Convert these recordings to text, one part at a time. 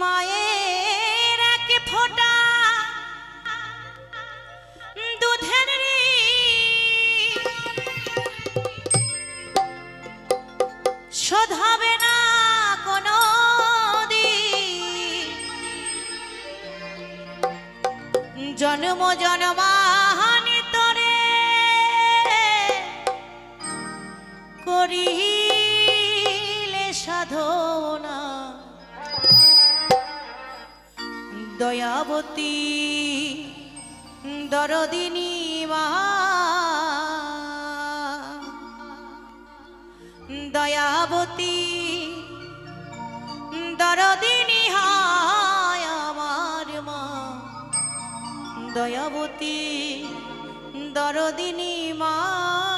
মায়ের ফোঁটা দুধের শোধাবে না কোনো জন্ম জন্মাহানি তরে করিলে সাধনা। দয়াবতী দরদিনী মা। দয়াবতী দরদিনী হায় আমার মা। দয়াবতী দরদিনী মা।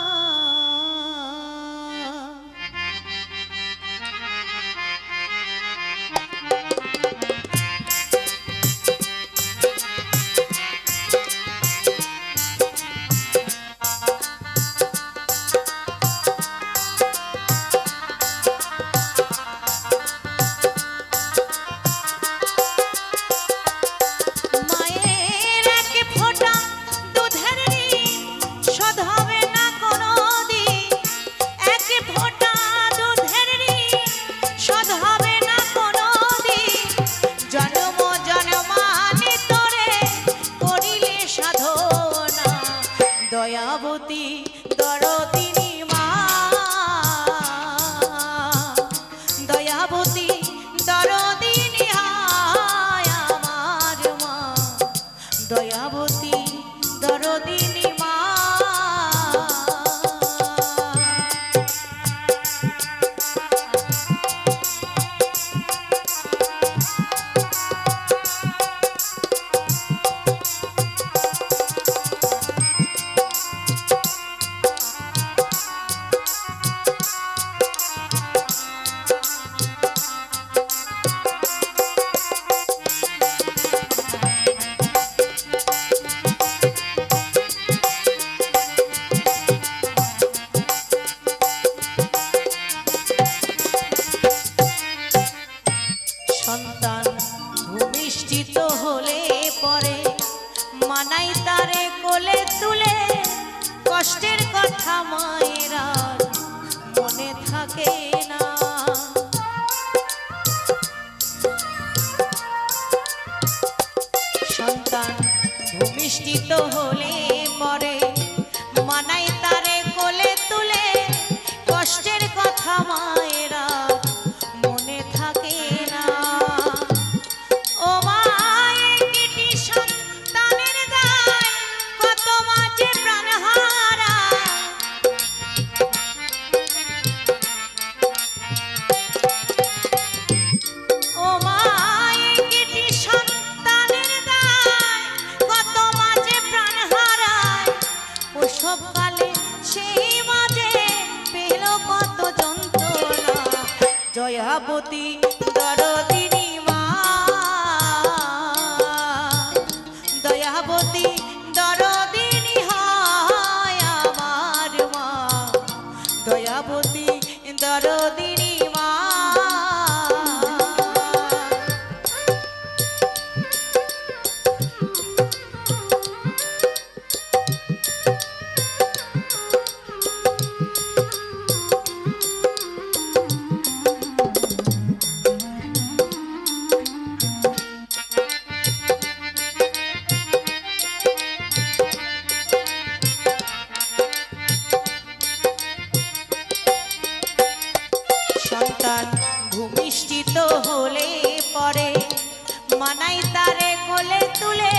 তুলে কষ্টের কথা মায়েরা মনে থাকে। मायावती दरोदिनी माँ दयावती दरोदिनी हाँ यामार माँ। दयावती दरोदिनी সন্তান ভূমিষ্ঠিত হলে পরে মানাই তারে কোলে তুলে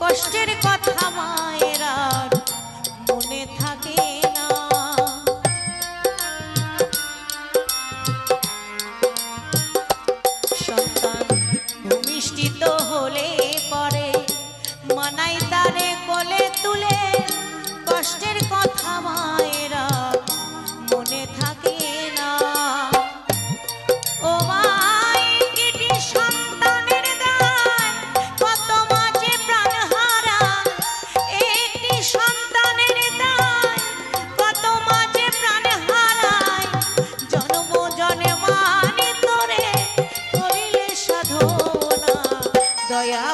কষ্টের কথা মায়েরা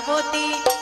দয়াবতী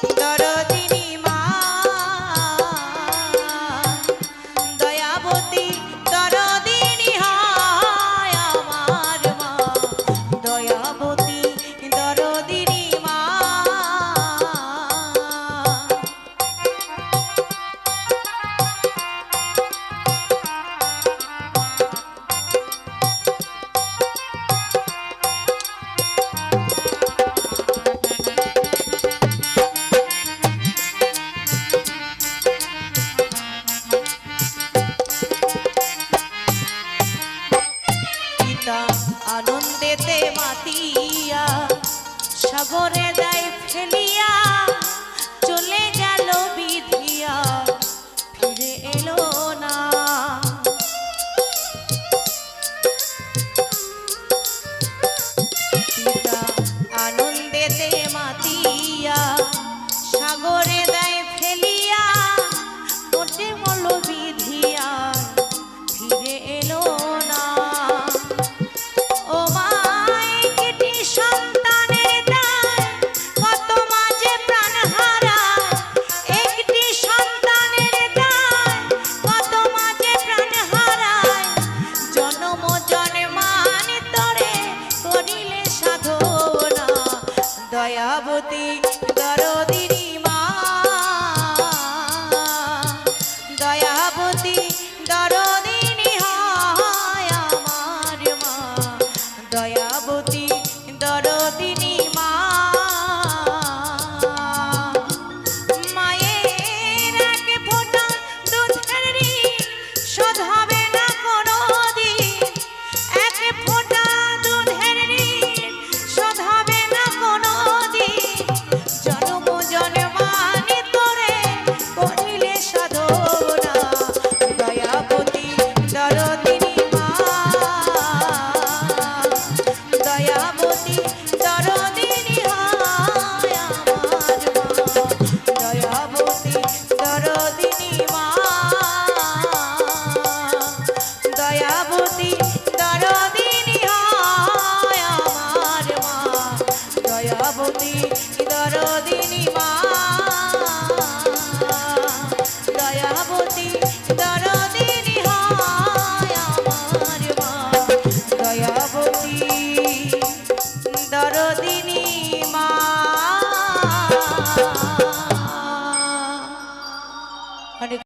সাগরে দেয় ফেলিয়া দয়াবতী